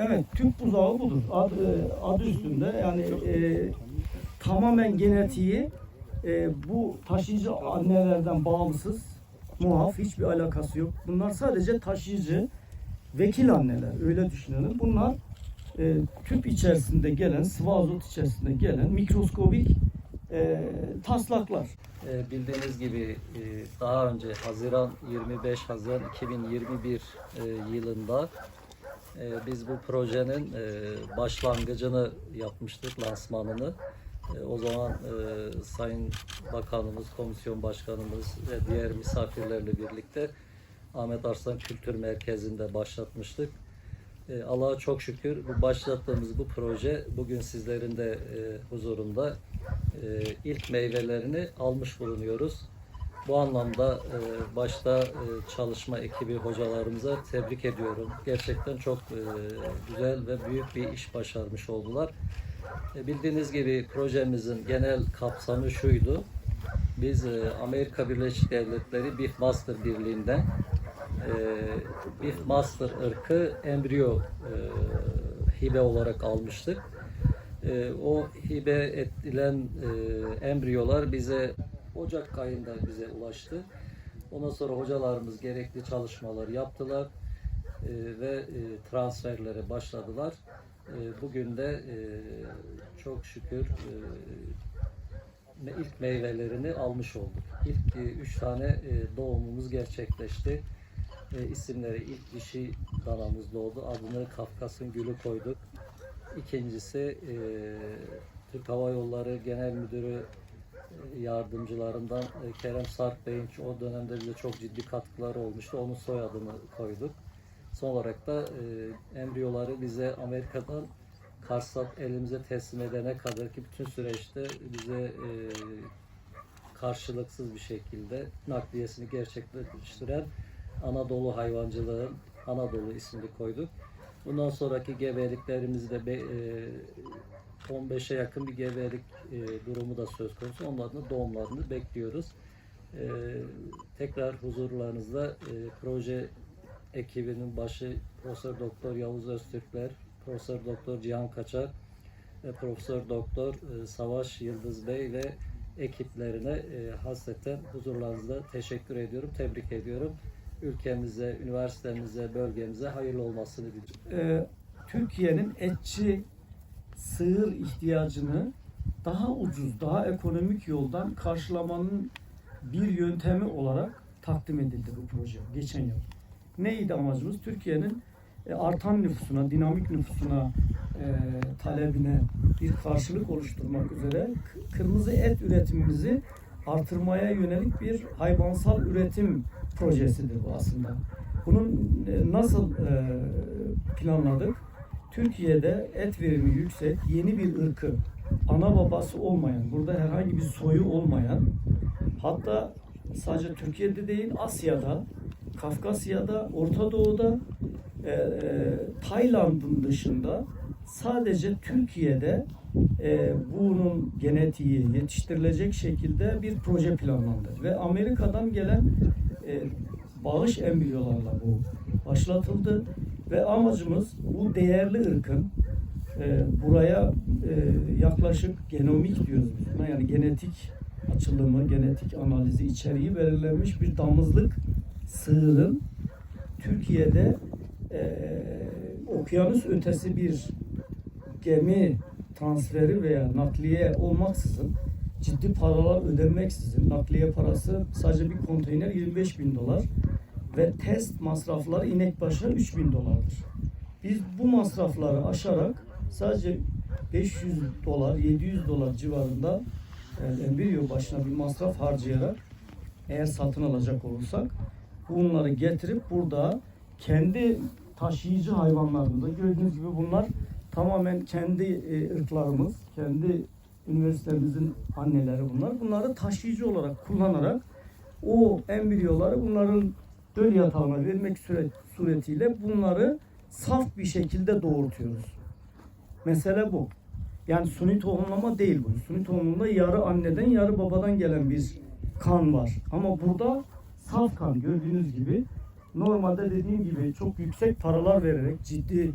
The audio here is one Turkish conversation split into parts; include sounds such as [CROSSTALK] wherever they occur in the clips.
Evet, tüp buzağı budur. Adı, adı üstünde yani e, tamamen genetiği e, bu taşıyıcı annelerden bağımsız, muaf, hiçbir alakası yok. Bunlar sadece taşıyıcı, vekil anneler, öyle düşünelim. Bunlar e, tüp içerisinde gelen, sıvı azot içerisinde gelen mikroskobik e, taslaklar. E, Bildiğiniz gibi e, daha önce Haziran 25 Haziran 2021 e, yılında e, biz bu projenin e, başlangıcını yapmıştık, lansmanını. E, O zaman e, Sayın Bakanımız, Komisyon Başkanımız ve diğer misafirlerle birlikte Ahmet Arslan Kültür Merkezi'nde başlatmıştık. E, Allah'a çok şükür bu başlattığımız bu proje bugün sizlerin de e, huzurunda e, ilk meyvelerini almış bulunuyoruz. Bu anlamda e, başta e, çalışma ekibi hocalarımıza tebrik ediyorum. Gerçekten çok e, güzel ve büyük bir iş başarmış oldular. E, bildiğiniz gibi projemizin genel kapsamı şuydu. Biz e, Amerika Birleşik Devletleri Beef Master Birliği'nden e, Beef Master ırkı embriyo e, hibe olarak almıştık. E, o hibe edilen e, embriyolar bize Ocak ayında bize ulaştı. Ondan sonra hocalarımız gerekli çalışmalar yaptılar e, ve e, transferlere başladılar. E, bugün de e, çok şükür e, ilk meyvelerini almış olduk. İlk e, üç tane e, doğumumuz gerçekleşti. E, isimleri ilk dişi danamız doğdu. Adını Kafkas'ın Gülü koyduk. İkincisi e, Türk Hava Yolları Genel Müdürü yardımcılarından e, Kerem Sarp Bey'in o dönemde bize çok ciddi katkıları olmuştu. Onun soyadını koyduk. Son olarak da e, embriyoları bize Amerika'dan Karsat elimize teslim edene kadar ki bütün süreçte bize e, karşılıksız bir şekilde nakliyesini gerçekleştiren Anadolu hayvancılığın Anadolu ismini koyduk. Bundan sonraki gebeliklerimizi de be- e, 15'e yakın bir gebelik e, durumu da söz konusu. Onların da doğumlarını bekliyoruz. E, tekrar huzurlarınızda e, proje ekibinin başı Profesör Doktor Yavuz Öztürkler, Profesör Doktor Cihan Kaçar ve Profesör Doktor e, Savaş Yıldız Bey ve ekiplerine e, hasreten huzurlarınızda teşekkür ediyorum, tebrik ediyorum. Ülkemize, üniversitemize, bölgemize hayırlı olmasını diliyorum. e, Türkiye'nin etçi sığır ihtiyacını daha ucuz, daha ekonomik yoldan karşılamanın bir yöntemi olarak takdim edildi bu proje geçen yıl. Neydi amacımız? Türkiye'nin e, artan nüfusuna, dinamik nüfusuna, e, talebine bir karşılık oluşturmak üzere kırmızı et üretimimizi artırmaya yönelik bir hayvansal üretim projesidir bu aslında. Bunun e, nasıl planladık? Türkiye'de et verimi yüksek, yeni bir ırkı, ana babası olmayan, burada herhangi bir soyu olmayan, hatta sadece Türkiye'de değil Asya'da, Kafkasya'da, Orta Doğu'da, e, e, Tayland'ın dışında sadece Türkiye'de e, bunun genetiği yetiştirilecek şekilde bir proje planlandı. Ve Amerika'dan gelen e, bağış embriyolarla bu başlatıldı. Ve amacımız bu değerli ırkın e, buraya e, yaklaşık genomik diyoruz biz buna. Yani genetik açılımı, genetik analizi içeriği belirlenmiş bir damızlık sığırın Türkiye'de e, okyanus ötesi bir gemi transferi veya nakliye olmaksızın ciddi paralar ödenmeksizin nakliye parası sadece bir konteyner 25 bin dolar ve test masrafları inek başına 3 bin dolardır. Biz bu masrafları aşarak sadece 500 dolar 700 dolar civarında yani embriyo başına bir masraf harcayarak eğer satın alacak olursak bunları getirip burada kendi taşıyıcı hayvanlarında gördüğünüz gibi bunlar tamamen kendi e, ırklarımız, kendi üniversitemizin anneleri bunlar. Bunları taşıyıcı olarak kullanarak o embriyoları bunların döl yatağına vermek suretiyle bunları saf bir şekilde doğurtuyoruz. Mesele bu. Yani suni tohumlama değil bu. Suni tohumunda yarı anneden yarı babadan gelen bir kan var. Ama burada saf kan gördüğünüz gibi normalde dediğim gibi çok yüksek paralar vererek ciddi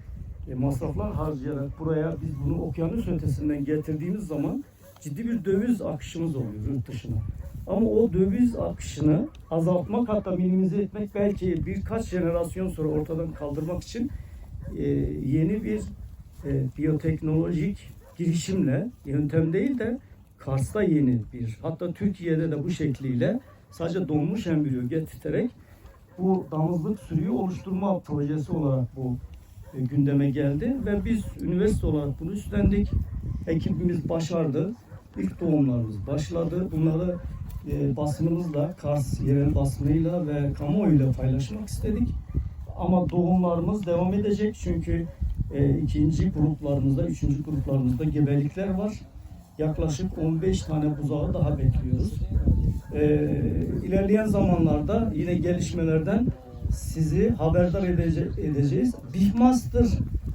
e, masraflar harcayarak buraya biz bunu okyanus ötesinden getirdiğimiz zaman ciddi bir döviz akışımız oluyor yurt dışına. Ama o döviz akışını azaltmak hatta minimize etmek belki birkaç jenerasyon sonra ortadan kaldırmak için e, yeni bir e, biyoteknolojik girişimle yöntem değil de Kars'ta yeni bir hatta Türkiye'de de bu şekliyle sadece donmuş embriyo getirterek bu damızlık sürüyü oluşturma projesi olarak bu e, gündeme geldi ve biz üniversite olarak bunu üstlendik. Ekibimiz başardı. İlk doğumlarımız başladı. Bunları e, basınımızla, Kars yerel basınıyla ve kamuoyuyla paylaşmak istedik. Ama doğumlarımız devam edecek çünkü e, ikinci gruplarımızda, üçüncü gruplarımızda gebelikler var. Yaklaşık 15 tane buzağı daha bekliyoruz. E, ilerleyen zamanlarda yine gelişmelerden sizi haberdar edece- edeceğiz. Bihmaster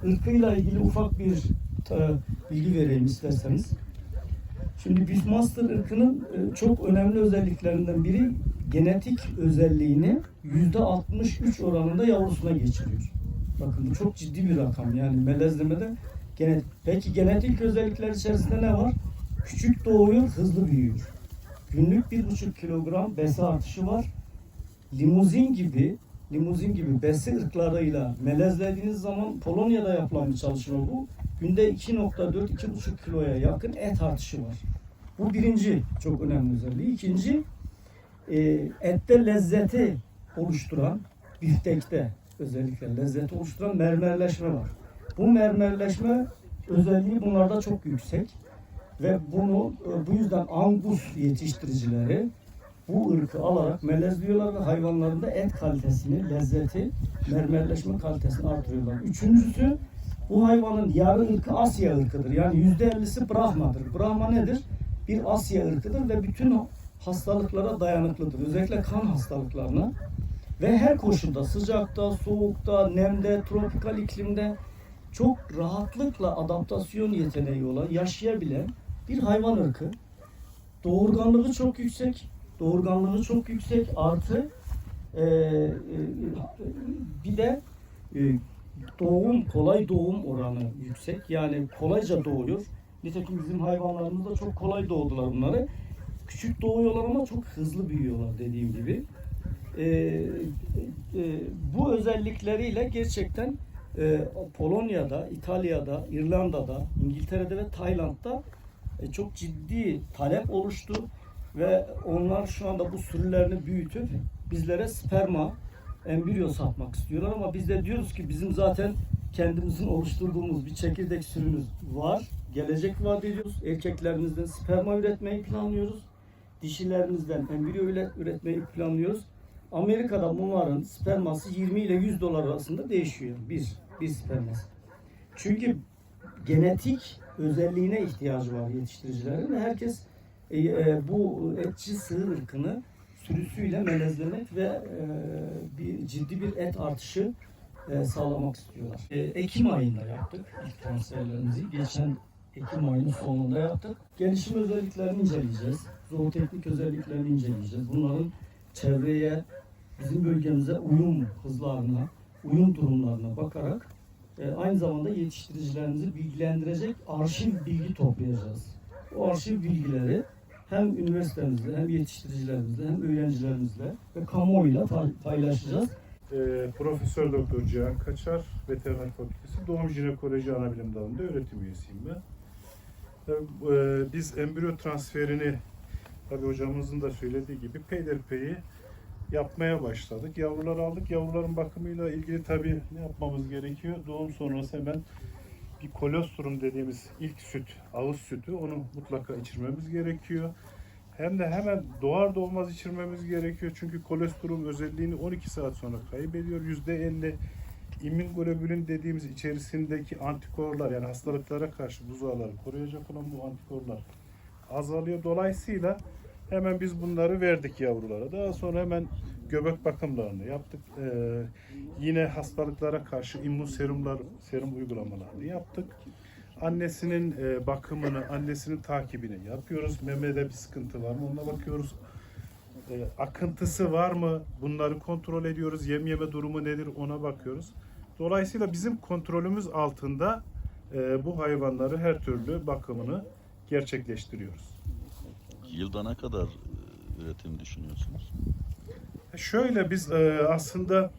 ırkıyla ilgili ufak bir e, bilgi vereyim isterseniz. Şimdi Beefmaster ırkının e, çok önemli özelliklerinden biri genetik özelliğini %63 oranında yavrusuna geçiriyor. Bakın bu çok ciddi bir rakam yani melezlemede genetik. Peki genetik özellikler içerisinde ne var? Küçük doğuyor, hızlı büyüyor. Günlük 1,5 kilogram besi artışı var. Limuzin gibi limuzin gibi besi ırklarıyla melezlediğiniz zaman Polonya'da yapılan bir çalışma bu. Günde 2.4-2.5 kiloya yakın et artışı var. Bu birinci çok önemli özelliği. İkinci e, ette lezzeti oluşturan biftekte özellikle lezzeti oluşturan mermerleşme var. Bu mermerleşme özelliği bunlarda çok yüksek ve bunu e, bu yüzden angus yetiştiricileri bu ırkı alarak melezliyorlar ve hayvanların da et kalitesini, lezzeti, mermerleşme kalitesini artırıyorlar. Üçüncüsü bu hayvanın yarı ırkı Asya ırkıdır. Yani yüzde ellisi Brahma'dır. Brahma nedir? Bir Asya ırkıdır ve bütün o hastalıklara dayanıklıdır. Özellikle kan hastalıklarına ve her koşulda sıcakta, soğukta, nemde, tropikal iklimde çok rahatlıkla adaptasyon yeteneği olan, yaşayabilen bir hayvan ırkı. Doğurganlığı çok yüksek, doğurganlığı çok yüksek artı e, e, bir de e, doğum, kolay doğum oranı yüksek. Yani kolayca doğuyor. Nitekim bizim hayvanlarımız da çok kolay doğdular bunları. Küçük doğuyorlar ama çok hızlı büyüyorlar dediğim gibi. E, e, bu özellikleriyle gerçekten e, Polonya'da, İtalya'da, İrlanda'da, İngiltere'de ve Tayland'da e, çok ciddi talep oluştu ve onlar şu anda bu sürülerini büyütüp bizlere sperma, embriyo satmak istiyorlar ama biz de diyoruz ki bizim zaten kendimizin oluşturduğumuz bir çekirdek sürümüz var. Gelecek vaat ediyoruz. Erkeklerimizden sperma üretmeyi planlıyoruz. Dişilerimizden embriyo üre- üretmeyi planlıyoruz. Amerika'da bunların sperması 20 ile 100 dolar arasında değişiyor. Bir, bir sperması. Çünkü genetik özelliğine ihtiyacı var yetiştiricilerin herkes e, e, bu etçi sığır ırkını sürüsüyle melezlemek ve e, bir ciddi bir et artışı e, sağlamak istiyorlar. E, Ekim ayında yaptık ilk transferlerimizi. Geçen Ekim ayının sonunda yaptık. Gelişim özelliklerini inceleyeceğiz. Zooteknik özelliklerini inceleyeceğiz. Bunların çevreye, bizim bölgemize uyum hızlarına, uyum durumlarına bakarak e, aynı zamanda yetiştiricilerimizi bilgilendirecek arşiv bilgi toplayacağız. O arşiv bilgileri hem üniversitemizle, hem yetiştiricilerimizle, hem öğrencilerimizle ve kamuoyuyla pa- paylaşacağız. Ee, Profesör Doktor Cihan Kaçar, Veteriner Fakültesi Doğum Jinekoloji Anabilim Dalı'nda öğretim üyesiyim ben. Tabii, e, biz embriyo transferini, tabii hocamızın da söylediği gibi peyderpeyi yapmaya başladık. Yavruları aldık. Yavruların bakımıyla ilgili tabii ne yapmamız gerekiyor? Doğum sonrası hemen kolostrum dediğimiz ilk süt, ağız sütü onu mutlaka içirmemiz gerekiyor. Hem de hemen doğar doğmaz içirmemiz gerekiyor. Çünkü kolostrum özelliğini 12 saat sonra kaybediyor. %50 immunoglobulin dediğimiz içerisindeki antikorlar yani hastalıklara karşı buzağları koruyacak olan bu antikorlar azalıyor. Dolayısıyla hemen biz bunları verdik yavrulara. Daha sonra hemen göbek bakımlarını yaptık. Ee, yine hastalıklara karşı immün serumlar, serum uygulamalarını yaptık. Annesinin e, bakımını, annesinin takibini yapıyoruz. Memede bir sıkıntı var mı ona bakıyoruz. E, akıntısı var mı? Bunları kontrol ediyoruz. Yem yeme durumu nedir ona bakıyoruz. Dolayısıyla bizim kontrolümüz altında e, bu hayvanları her türlü bakımını gerçekleştiriyoruz. Yılda ne kadar e, üretim düşünüyorsunuz? Şöyle biz e, aslında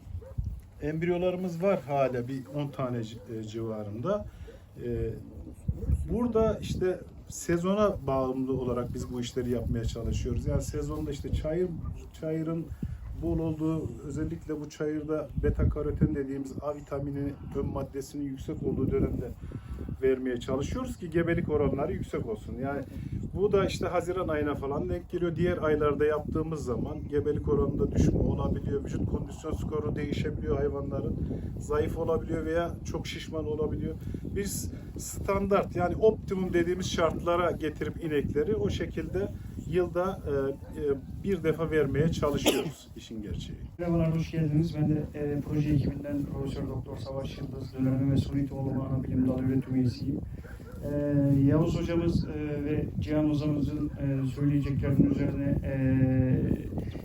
embriyolarımız var hala bir 10 tane e, civarında. Burada işte sezona bağımlı olarak biz bu işleri yapmaya çalışıyoruz. Yani sezonda işte çayır çayırın bol olduğu özellikle bu çayırda beta karoten dediğimiz A vitamini ön maddesinin yüksek olduğu dönemde vermeye çalışıyoruz ki gebelik oranları yüksek olsun. Yani bu da işte Haziran ayına falan denk geliyor. Diğer aylarda yaptığımız zaman gebelik oranında düşme olabiliyor. Vücut kondisyon skoru değişebiliyor hayvanların. Zayıf olabiliyor veya çok şişman olabiliyor. Biz standart yani optimum dediğimiz şartlara getirip inekleri o şekilde yılda e, e, bir defa vermeye çalışıyoruz [COUGHS] işin gerçeği. Merhabalar, hoş geldiniz. Ben de e, proje ekibinden Profesör Doktor Savaş Yıldız, dönem ve suni tohum ana bilim dalı öğretim üyesiyim. E, Yavuz hocamız e, ve Cihan hocamızın e, söyleyeceklerinin üzerine e,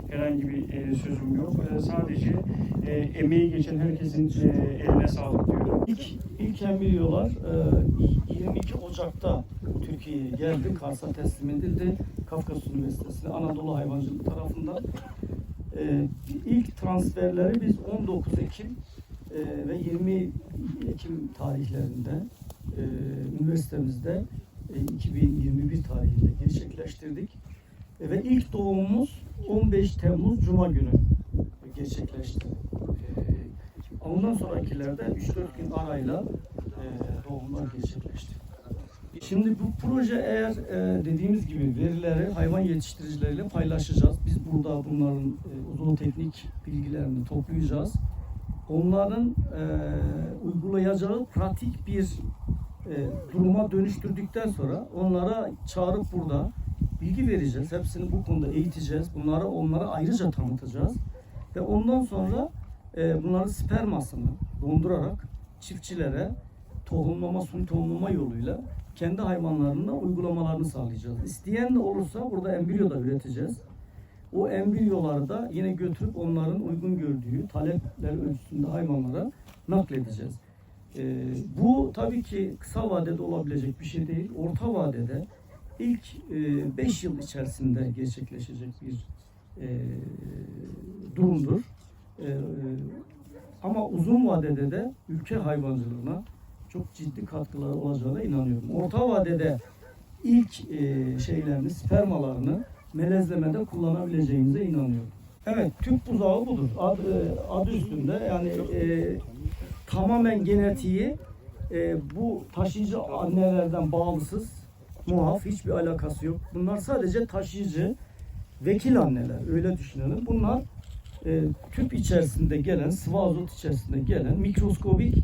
herhangi bir sözüm yok. E, sadece emeği geçen herkesin eline sağlık diyorum. İlk, ilk embriyolar e, 22 Ocak'ta Türkiye'ye geldi. Kars'a teslim edildi. Kafkas Üniversitesi'ne Anadolu Hayvancılık tarafından. Ee, ilk transferleri biz 19 Ekim ve 20 Ekim tarihlerinde e, üniversitemizde e, 2021 tarihinde gerçekleştirdik. E, ve ilk doğumumuz 15 Temmuz Cuma günü gerçekleşti. E, ondan sonrakilerde 3-4 gün arayla e, doğumlar gerçekleşti. Şimdi bu proje eğer e, dediğimiz gibi verileri hayvan yetiştiricileriyle paylaşacağız. Biz burada bunların e, uzun teknik bilgilerini toplayacağız. Onların e, uygulayacağı pratik bir e, duruma dönüştürdükten sonra onlara çağırıp burada bilgi vereceğiz. Hepsini bu konuda eğiteceğiz. Bunları onlara ayrıca tanıtacağız. Ve ondan sonra e, bunları spermasını dondurarak çiftçilere tohumlama, suni tohumlama yoluyla kendi hayvanlarına uygulamalarını sağlayacağız. İsteyen de olursa burada embriyo da üreteceğiz. O embriyoları da yine götürüp onların uygun gördüğü talepler ölçüsünde hayvanlara nakledeceğiz. Ee, bu tabii ki kısa vadede olabilecek bir şey değil. Orta vadede ilk 5 yıl içerisinde gerçekleşecek bir e, durumdur. E, ama uzun vadede de ülke hayvancılığına çok ciddi katkıları olacağına inanıyorum. Orta vadede ilk e, şeylerini, spermalarını melezlemede kullanabileceğimize inanıyorum. Evet, tüp buzağı budur. Ad, e, adı üstünde yani e, tamamen genetiği e, bu taşıyıcı annelerden bağımsız, muaf, hiçbir alakası yok. Bunlar sadece taşıyıcı, vekil anneler, öyle düşünelim. Bunlar e, tüp içerisinde gelen, sıvı azot içerisinde gelen mikroskobik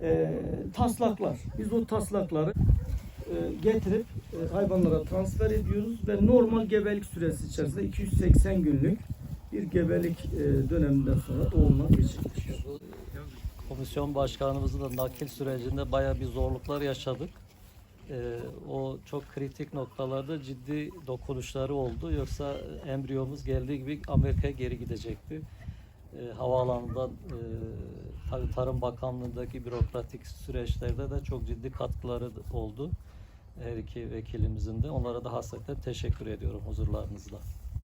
e, taslaklar. Biz o taslakları e, getirip e, hayvanlara transfer ediyoruz ve normal gebelik süresi içerisinde 280 günlük bir gebelik e, döneminden sonra doğumlar gerçekleşiyor. Komisyon başkanımızın da nakil sürecinde bayağı bir zorluklar yaşadık. Ee, o çok kritik noktalarda ciddi dokunuşları oldu. Yoksa embriyomuz geldiği gibi Amerika'ya geri gidecekti. Ee, havaalanından e, tabii Tarım Bakanlığı'ndaki bürokratik süreçlerde de çok ciddi katkıları oldu. Her iki vekilimizin de. Onlara da hasreten teşekkür ediyorum huzurlarınızda.